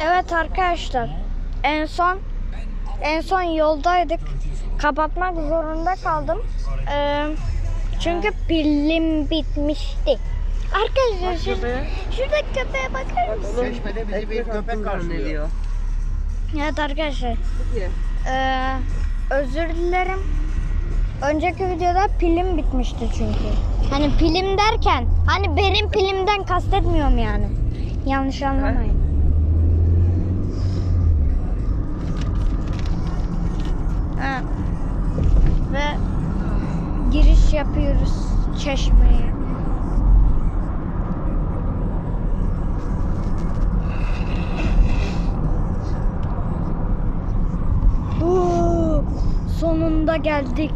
Evet arkadaşlar. En son en son yoldaydık. Kapatmak zorunda kaldım. Ee, çünkü pilim bitmişti. Arkadaşlar şu, şuradaki köpeğe bakar mısın? Çeşmede bizi bir köpek karşılıyor. Evet arkadaşlar. Ee, özür dilerim. Önceki videoda pilim bitmişti çünkü. Hani pilim derken hani benim pilimden kastetmiyorum yani. Yanlış anlamayın. Ha. Ve giriş yapıyoruz çeşmeye. Oo, sonunda geldik.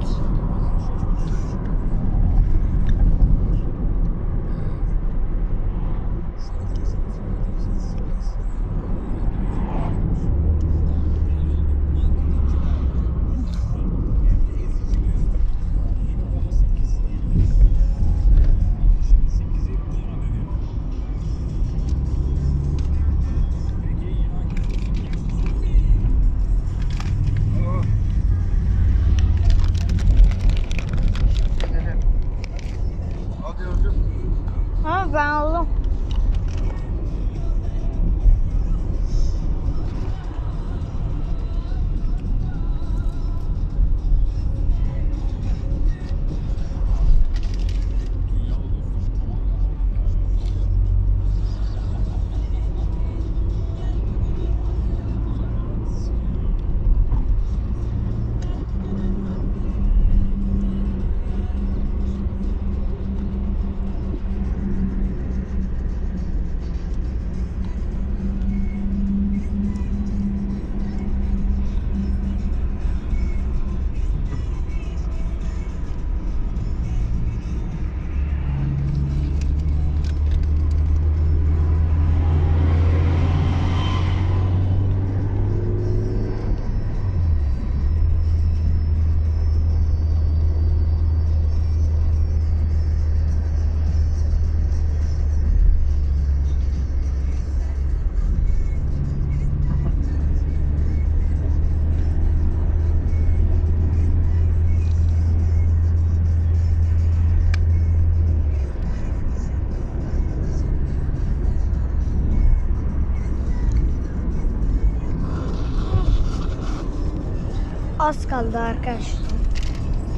Az kaldı arkadaşlar.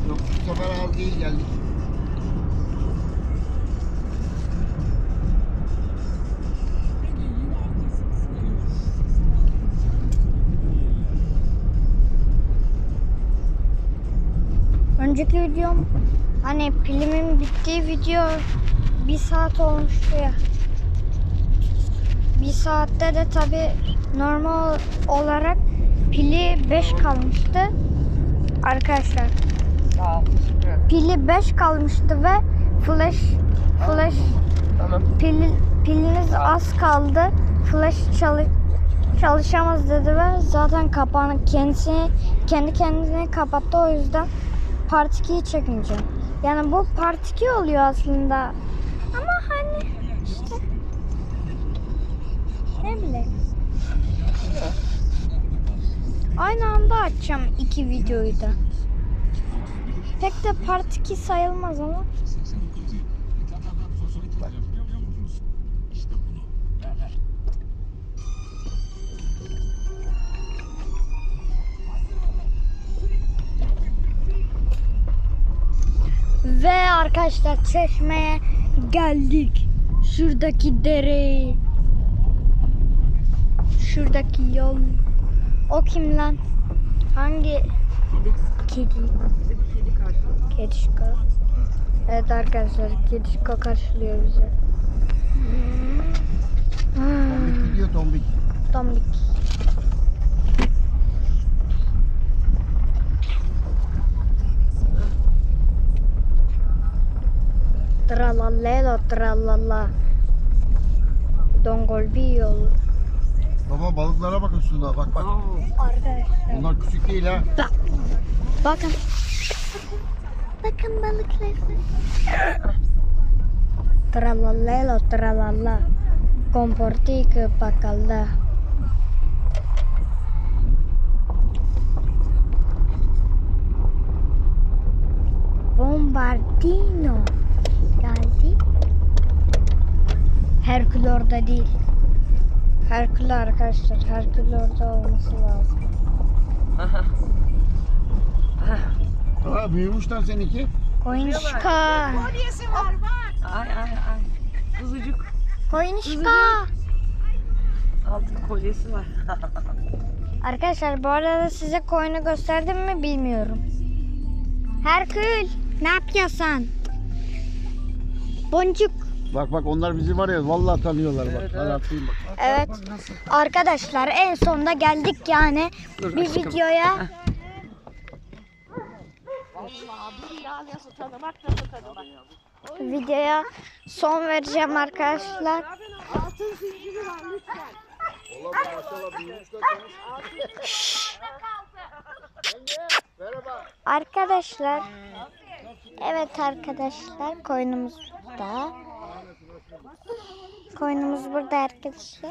Yok bu sefer az değil geldik. Önceki videom hani pilimin bittiği video bir saat olmuştu ya. Bir saatte de tabi normal olarak pili 5 kalmıştı. Arkadaşlar Sağ ol. Pili 5 kalmıştı ve flash flash Tamam. pil, piliniz az kaldı. Flash çalı, çalışamaz dedi ve zaten kapağını kendisi kendi kendine kapattı o yüzden part 2'yi çekmeyeceğim. Yani bu part 2 oluyor aslında. Ama hani işte ne bileyim. Aynı anda açacağım iki videoyu da. Pek de part 2 sayılmaz ama. Ve arkadaşlar çeşmeye geldik. Şuradaki dere. Şuradaki yol. O kim lan? Hangi kedi? Kedi karşı. Kedişko. Evet arkadaşlar Kedişko karşılıyor bizi. Tombik gidiyor tombik. Tombik. Tralallelo tralala. Dongolbiyol. Baba balıklara bakın şuna bak bak. Arkadaşlar. Bunlar küçük değil ha. Bak. Bakın. Bakın balıklar. Tralalelo tralala. Comportik pakalda. Bombardino. Geldi. Herkül orada değil. Herkül arkadaşlar. Herkül orada olması lazım. Aa, büyümüşler seninki. Koyunişka. Ay ay ay. Kuzucuk. Koyunişka. Altın kolyesi var. Arkadaşlar bu arada size koyunu gösterdim mi bilmiyorum. Herkül ne yapıyorsun? Boncuk. Bak bak onlar bizi var ya vallahi tanıyorlar bak. Evet, Hadi evet. atayım bak. Evet. Arkadaşlar en sonunda geldik yani Dur bir aşkım. videoya. Videoya son vereceğim arkadaşlar. Arkadaşlar. Evet arkadaşlar koyunumuz burada. Koyunumuz burada arkadaşlar.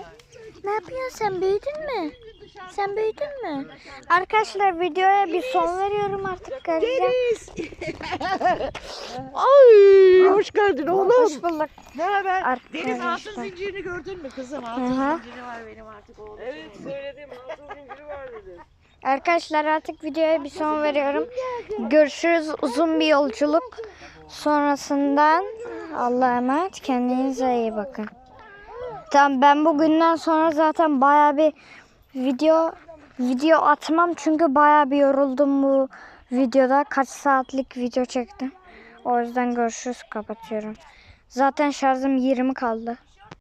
Ne yapıyorsun sen büyüdün mü? Sen büyüdün mü? Arkadaşlar videoya bir son veriyorum artık göreceğim. Ay hoş geldin oğlum. Hoş bulduk Ne haber? Deniz altın zincirini gördün mü kızım? Altın hı. zinciri var benim artık oğlum. Evet söyledim altın zinciri var dedi. Arkadaşlar artık videoya bir son veriyorum. Görüşürüz uzun bir yolculuk. Sonrasından Allah'a emanet kendinize iyi bakın. Tamam ben bugünden sonra zaten baya bir video video atmam çünkü baya bir yoruldum bu videoda. Kaç saatlik video çektim. O yüzden görüşürüz kapatıyorum. Zaten şarjım 20 kaldı.